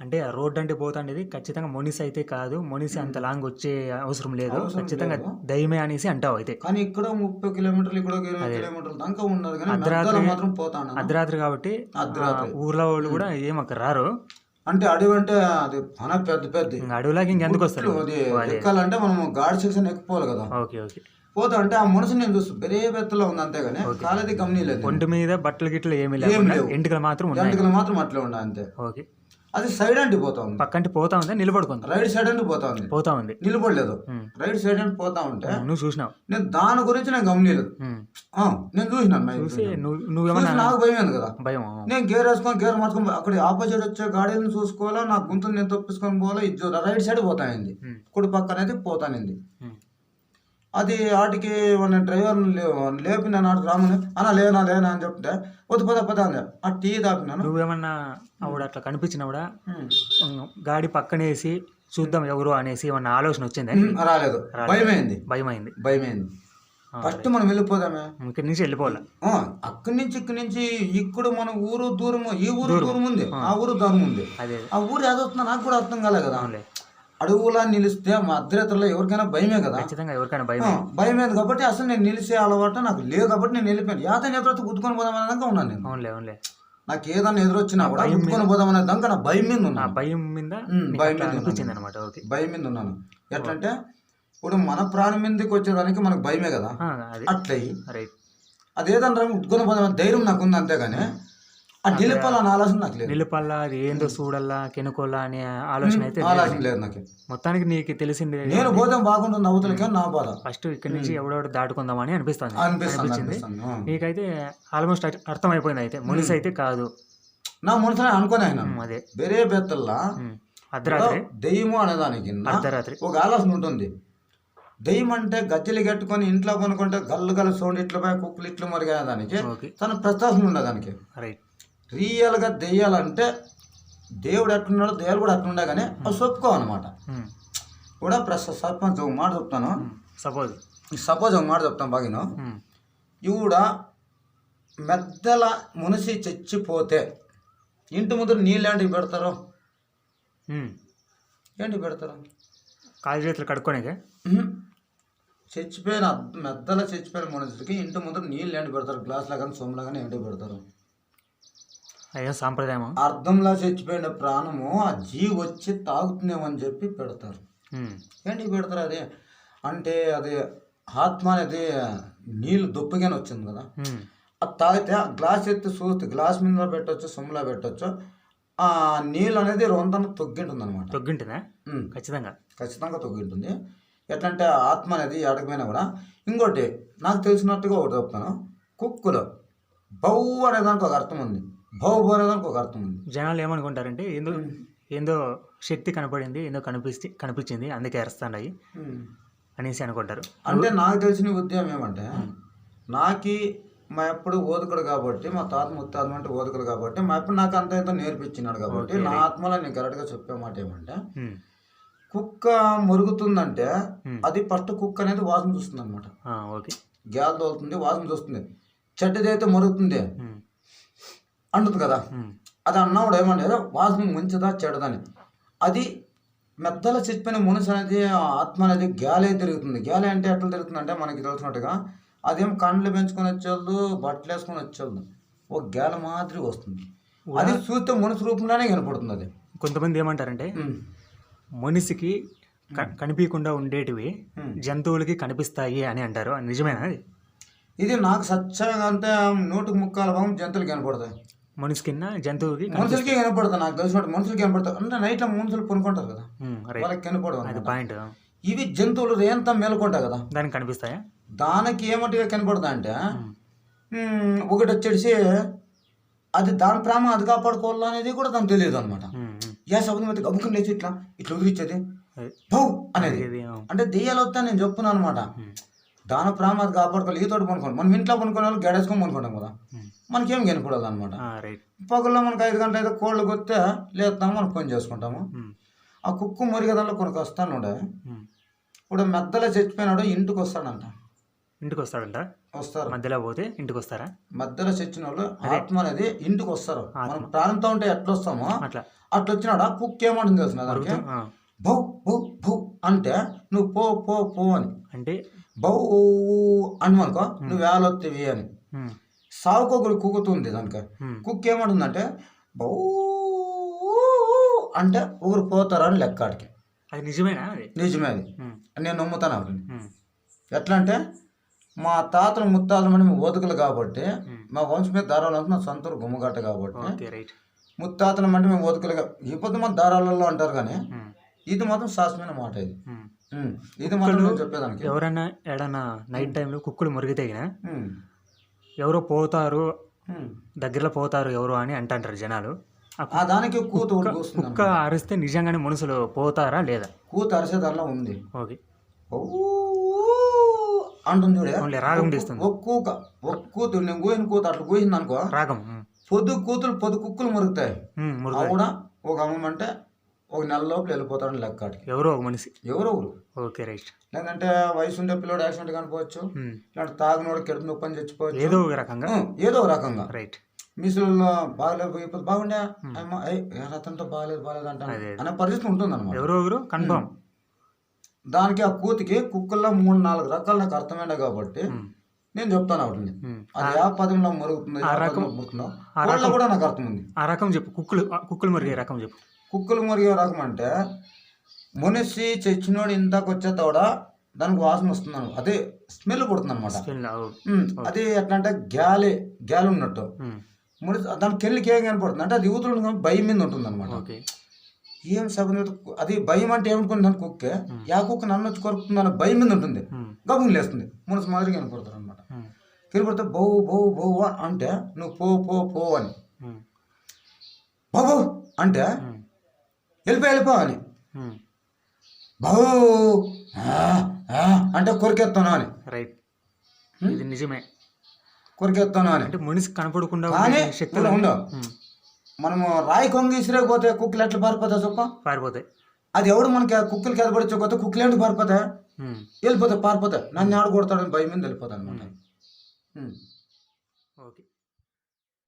అంటే ఆ రోడ్ అంటే పోతాండేది. ఖచ్చితంగా మొనిసి అయితే కాదు. మొనిసి అంత లాంగ్ వచ్చే అవసరం లేదు. అవసరం ఖచ్చితంగా లేదు. దయమే అనేసి అంటావు అయితే. కానీ ఇక్కడ ముప్పై కిలోమీటర్లు ఇక్కడ ఒక ఇరవై అదే. కిలోమీటర్లు దాకా కానీ అర్ధరాత్రి- మాత్రం పోతాను అర్ధరాత్రి కాబట్టి ఆ. ఊర్లో వాళ్ళు కూడా ఏం అక్కడ రారు. అంటే అడవి అంటే అది మన పెద్ద పెద్ద. ఇంకా అడవిలాగా ఇంకెందుకు వస్తారు? అది అదే. ఎక్కాలంటే మనం గాడి సెక్షన్ ఎక్కిపోవాలి కదా. Okay okay. పోతా అంటే ఆ మనిషి నేను చూస్తూ బెరే బెత్తలో ఉంది అంతేగాని కాలేది గమని లేదు ఒంటి మీద బట్టలు గిట్టలు ఏమీ లేవు. ఎంటుకలు మాత్రం గంటలు మాత్రం అట్లే ఉండే అంతే. ఓకే. అది సైడ్ అంటే పోతా ఉంది. పక్కంటి పోతా ఉందా? నిలబడుకుందా? రైట్ సైడ్ అంటే పోతా ఉంది. పోతా ఉంది. నిలబడలేదు. రైట్ సైడ్ అంటే పోతా ఉంటే నువ్వు చూసినావు. నేను దాని గురించి నేను గమనిలేదు నేను చూసినాను చూసి. నువ్వు నువ్వేమన్నా నాకు భయం కదా. భయం నేను గేర్ వేసుకొని గేర్ మార్చుకొని అక్కడ ఆపోజిట్ వచ్చే గాడీలను చూసుకోవాలా నా గుంతలు నేను తప్పించుకొని పోవాలా ఇది రైట్ సైడ్ పోతాయింది ఉమ్. కుడి పక్కన అయితే పోతానింది. అది వాటికి మన డ్రైవర్ లేపి నేను ఆడికి రామని. అన్న లేనా లేనా అని చెప్తే వద్దు పోతా పోతా అంది. ఆ టీ తాపినాను. నువ్వేమన్నా ఆవిడ అట్లా కనిపించినవిడా. గాడి పక్కనేసి చూద్దాం ఎవరు అనేసి ఏమన్నా ఆలోచన వచ్చిందా? రాలేదు. భయమైంది. భయమైంది. భయమైంది. ఫస్ట్ మనం వెళ్ళిపోదామే. ఇక్కడి నుంచి వెళ్ళిపోవాలా? అక్కడి నుంచి ఇక్కడి నుంచి ఇక్కడ మన ఊరు దూరం ఈ ఊరు దూరం. ఉంది ఆ. ఊరు దూరం ఉంది అదే. ఆ ఊరు ఏదవుతుందో నాకు కూడా అర్థం కాలే కదా. అడవులా నిలిస్తే మా అర్ధరాత్రుల్లో ఎవరికైనా భయమే కదా? ఖచ్చితంగా ఎవరికైనా భయం ఆ, భయమేది కాబట్టి అసలు నేను నిలిచే అలవాటు నాకు లేదు కాబట్టి నేను వెళ్ళిపోయాను. యాతని ఎదురైతే గుద్దుకొని పోదామనే దాకా ఉన్నాను నేను. అవునులే అవునులే. నాకు ఏదన్నా ఎదురొచ్చినా కూడా గుద్దుకొని పోదామనే దాకా నా భయం మీద ఆ ఉన్నాను భయం మీద భయం మీద అనిపించింది అనమాట ఓకే. భయం మీద ఉన్నాను. ఎట్లంటే ఇప్పుడు మన ప్రాణం మీదకి వచ్చేదానికి మనకు భయమే కదా? ఆ, అది. అట్లయి. రైట్. అదేదన్నా గుద్దుకొని పోదామని ధైర్యం నాకు ఉంది అంతేగాని నిలుపల్లా అది ఏందో చూడల్లా కెనుకోల్లా అనే ఆలోచన అయితే మొత్తానికి నీకు తెలిసింది. నేను పోతే బాగుంటుంది అవతలకి అని నా బాధ. ఫస్ట్ ఇక్కడి నుంచి ఎవడెవడు దాటుకుందామని అనిపిస్తుంది. అనిపిస్తుంది అనిపించింది. నీకైతే ఆల్మోస్ట్ అర్థమైపోయింది అయితే. మునిసి అయితే కాదు. నా మనసులో అనుకుని ఆయన అదే. వేరే బెత్తల్లా. అర్ధరాత్రి. దెయ్యము అనేదానికి అర్ధరాత్రి. ఒక ఆలోచన ఉంటుంది. దెయ్యం అంటే గజ్జలు కట్టుకొని ఇంట్లో కొనుక్కుంటే గల్లు గల్లు సౌండ్ ఇట్లా పోయి కుక్కలు ఇట్లు మరిగేదానికి ఓకే. తన ప్రస్తావన ఉండదు దానికి. రైట్. రియల్గా దెయ్యాలంటే దేవుడు ఎట్లున్నాడో దెయ్యాలు కూడా అట్లుండే కానీ అవి ఉమ్, కూడా ప్రస్తుత సర్పంచ్ ఒక మాట చెప్తాను. సపోజ్. సపోజ్ ఒక మాట చెప్తాను బాగిన. ఉమ్, ఈవిడ మెద్దల మునిసి చచ్చిపోతే ఇంటి ముందు నీళ్ళు ఏంటి పెడతారు. ఏంటి పెడతారు? కాలు చేతులు కడుక్కోనికే. చచ్చిపోయిన మెద్దల చచ్చిపోయిన మనుషులకి ఇంటి ముందు నీళ్ళు ఏంటి పెడతారు? గ్లాసులా కానీ సొమ్ములా కానీ ఏంటి పెడతారు? అయ్యో సాంప్రదాయమా? అర్థంలా చచ్చిపోయిన ప్రాణము ఆ జీవి వచ్చి తాగుతుందేమని చెప్పి పెడతారు. ఏంటి పెడతారు? అది అంటే అది ఆత్మ అనేది నీళ్ళు దొప్పగానే వచ్చింది కదా. అది తాగితే ఆ గ్లాస్ ఎత్తి చూస్తే గ్లాస్ మీద పెట్టొచ్చు సొమ్ములా పెట్టొచ్చు ఆ నీళ్ళు అనేది రొంతన తొగ్గింటుంది? అనమాట తొగ్గింటుందా ఖచ్చితంగా. ఖచ్చితంగా తొగ్గింటుంది. ఎట్లంటే ఆత్మ అనేది ఎడకపోయినా కూడా. ఇంకోటి నాకు తెలిసినట్టుగా ఒకటి చెప్తాను. కుక్కులు బౌ అనే దానికి ఒక అర్థం ఉంది. దానికి ఒక అర్థం ఉంది. జనాలు ఏమనుకుంటారంటే ఏందో ఏందో శక్తి కనపడింది ఏందో కనిపిస్తే కనిపించింది అందుకే అరుస్తాయి అనేసి అనుకుంటారు. అంటే నాకు తెలిసిన ఉద్యమం ఏమంటే నాకి మా ఎప్పుడు ఓదుకుడు కాబట్టి మా తాత ముత్తాత అంటే ఓదుకుడు కాబట్టి మా ఎప్పుడు నాకు అంత ఇంత నేర్పించినాడు కాబట్టి నా ఆత్మలో నేను కరెక్ట్గా చెప్పే మాట ఏమంటే కుక్క మురుగుతుందంటే అది ఫస్ట్ కుక్క అనేది వాసన చూస్తుంది అనమాట గ్యాస్ తోలుతుంది వాసన చూస్తుంది. చెడ్డదైతే మరుగుతుంది. ఉమ్, అంటుంది కదా. అది అన్నవాడు ఏమంటే వాసన మంచిదా చెడ్డదని అది మెద్దల చచ్చిపోయిన మునుసు అనేది ఆత్మ అనేది గ్యాలే తిరుగుతుంది. గ్యాలే అంటే ఎట్లా తిరుగుతుంది అంటే మనకి తెలిసినట్టుగా అదేం కండ్లు పెంచుకొని వచ్చేది బట్టలు వేసుకొని వచ్చేది ఒక గ్యాల మాదిరి వస్తుంది. అది చూస్తే మనుషు రూపంలోనే కనపడుతుంది అది. కొంతమంది ఏమంటారంటే. మనిషికి కనిపించకుండా ఉండేటివి. జంతువులకి కనిపిస్తాయి అని అంటారు. నిజమేనా ఇది నాకు సత్యంగా అంటే నూటికి ముక్కాల భాగం జంతువులు కనపడతాయి. మనిషి కింద జంతువుకి మనుషులకి కనపడతాయి నాకు తెలిసినట్టు మనుషులకి కనపడతాయి అంటే నైట్లో మనుషులు పనుకుంటారు కదా. వాళ్ళకి అది అన్నమాట. పాయింట్. ఇవి జంతువులు రేంతా మేలుకుంటాయి కదా. దానికి కనిపిస్తాయా? దానికి ఏమట్టుగా కనపడతా అంటే ఒకటి వచ్చేసి అది దాని ప్రేమ అది కాపాడుకోవాలా అనేది కూడా దానికి తెలియదు అనమాట. ఏ అయితే గబుకుని లేచి ఇట్లా ఇట్లా భౌ! అనేది. అంటే దెయ్యాలు వస్తా నేను చెప్తున్నాను అనమాట. దాని అది కాపాడుకోవాలి ఈతోటి పనుకోండి మనం ఇంట్లో పనుకునే వాళ్ళు గడేసుకొని పనుకుంటాం కదా. మనకేం కనపడదు అనమాట ఆ, పగల్లో మనకు ఐదు గంటలు అయితే కోళ్ళు కొత్తే లేస్తాము మనం పని చేసుకుంటాము. ఆ కుక్కు మురిగదంలో కొన్ని వస్తాను ఉండే. ఇప్పుడు మెద్దలో చచ్చిపోయినాడు ఇంటికి వస్తాడంట ఇంటికి వస్తాడంట వస్తారు. మధ్యలో పోతే ఇంటికి వస్తారా మధ్యలో చచ్చిన వాళ్ళు ఆత్మ అనేది ఇంటికి వస్తారు మనం ప్రాణంతో ఉంటే ఎట్లా వస్తామో అట్లా. అట్లా వచ్చినాడా కుక్క ఏమంటుంది తెలిసిన దానికి బౌ బౌ బౌ అంటే నువ్వు పో పో పో అని. అంటే? బౌ అని అనుకో నువ్వు వేలొత్తివి అని. సావుకొకరు కుక్కుతుంది దానికి కుక్క ఏమంటుందంటే బౌ అంటే ఒకరు పోతారని లెక్క ఆడికి. అది నిజమేనా నిజమే అది నేను నమ్ముతాను అవి ఉమ్, ఎట్లా అంటే మా తాతలు ముత్తాతలు మనం ఓతుకులు కాబట్టి. మా వంశం మీద దారాలు మా సొంతూరు గుమ్మగట్ట కాబట్టి ముత్తాతలు అంటే మేము ఓతుకులుగా ఈ పొద్దు మన దారాలలో అంటారు కానీ ఇది మాత్రం శాస్త్రమైన మాట ఇది. ఇది మాత్రం నేను చెప్పేదానికి. ఎవరైనా ఏడన్నా నైట్ టైంలో కుక్కలు మురిగి తెగినా. ఎవరో పోతారు. దగ్గరలో పోతారు ఎవరు అని అంటారు జనాలు. ఆ దానికి కూత కుక్క అరిస్తే నిజంగానే మనుషులు పోతారా లేదా? కూత అరిసేదానిలో ఉంది. ఓకే. అంటుంది చూడే. రాగం తీస్తుంది. ఒక కూక ఒక కూతురు నేను కూసిన కూత అట్లా కూసింది అనుకో రాగం. పొద్దు కూతురు పొద్దు కుక్కలు మురుగుతాయి. కూడా ఒక అమ్మమంటే ఒక నెల లోపల వెళ్ళిపోతాడని లెక్క ఎవరో ఒక మనిషి. ఎవరో ఒకరు. Okay right. లేదంటే వయసు ఉండే పిల్లోడు యాక్సిడెంట్ కనిపోవచ్చు ఇలాంటి తాగినోడు కెడుపు నొప్పి అని చచ్చిపోవచ్చు. ఏదో ఒక రకంగా. ఏదో ఒక రకంగా. రైట్. మిసుల్లో బాగలేదు బాగుండే? రతంతో బాగలేదు బాగలేదు అంటాను. అనే పరిస్థితి ఉంటుంది అనమాట ఎవరో ఒకరు కన్ఫామ్. దానికి ఆ కూతికి కుక్కల్లో మూడు నాలుగు రకాలు నాకు అర్థమైనా కాబట్టి నేను చెప్తాను వాటిని అది ఏ పదంలో మరుగుతుందో కూడా నాకు అర్థం ఉంది. ఆ రకం చెప్పు కుక్కలు ఆ కుక్కలు మురిగే రకం చెప్పు. కుక్కలు మురిగే రకం అంటే మనిషి చచ్చినోడు ఇందాక వచ్చే తోడ దానికి వాసన వస్తుంది అదే స్మెల్ పుడుతుంది అనమాట. అది ఎట్లా అంటే గ్యాలి గ్యాలి ఉన్నట్టు. మునిసి దానికి కెళ్ళికి ఏం కనపడుతుంది అంటే అది యువతులు భయం మీద ఉంటుంది అనమాట ఏం సగం అది భయం అంటే ఏమనుకుంది దాని కుక్కే? యా కుక్క నన్ను వచ్చి కొరుకుతుంది అన్న భయం మీద ఉంటుంది. గబులు లేస్తుంది. మనసు మాదిరి కనపడతారు అనమాట కనపడితే బౌ బౌ బౌ అంటే నువ్వు పో పో పో అని. ఉమ్, బౌ బౌ అంటే వెళ్ళిపో వెళ్ళిపో అని. ఉమ్, బౌ ఆ, ఆ అంటే కొరికెత్తాను అని. రైట్. ఇది నిజమే. కొరికెత్తాను అని. అంటే మనిషి కనపడకుండా శక్తులు ఉండవు, మనము రాయి కొంగి ఇసిరేకపోతే కుక్కలు ఎట్లా పారిపోతాయి చెప్ప. పారిపోతాయి. అది ఎవడు మనకి కుక్కలు కెదపడిపోతే కుక్కలు ఏంటి పారిపోతాయి? వెళ్ళిపోతాయి పారిపోతాయి. నన్ను ఆడ కొడతాడని భయం మీద వెళ్ళిపోతాయి అనమాట. ఓకే.